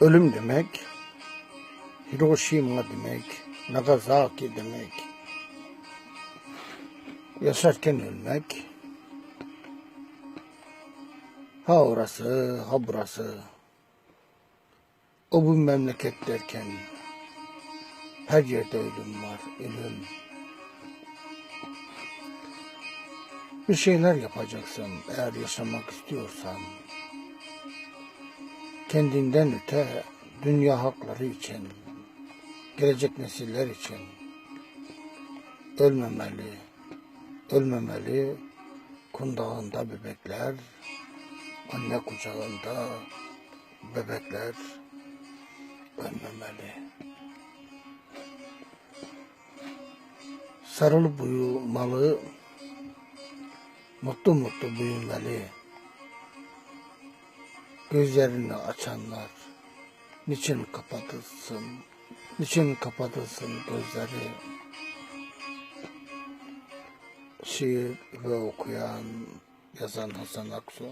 Ölüm demek, Hiroşima demek, Nagasaki demek. Yaşarken ölmek, ha orası, ha burası. O bu memleket derken her yerde ölüm var, ölüm. Bir şeyler yapacaksın eğer yaşamak istiyorsan. Kendinden öte dünya hakları için, gelecek nesiller için ölmemeli, ölmemeli, kundağında bebekler, anne kucağında bebekler ölmemeli. Sarılıp uyumalı, mutlu mutlu büyümeli. Gözlerini açanlar niçin kapatılsın, niçin kapatılsın gözleri? Şiir ve okuyan, yazan Hasan Aksu.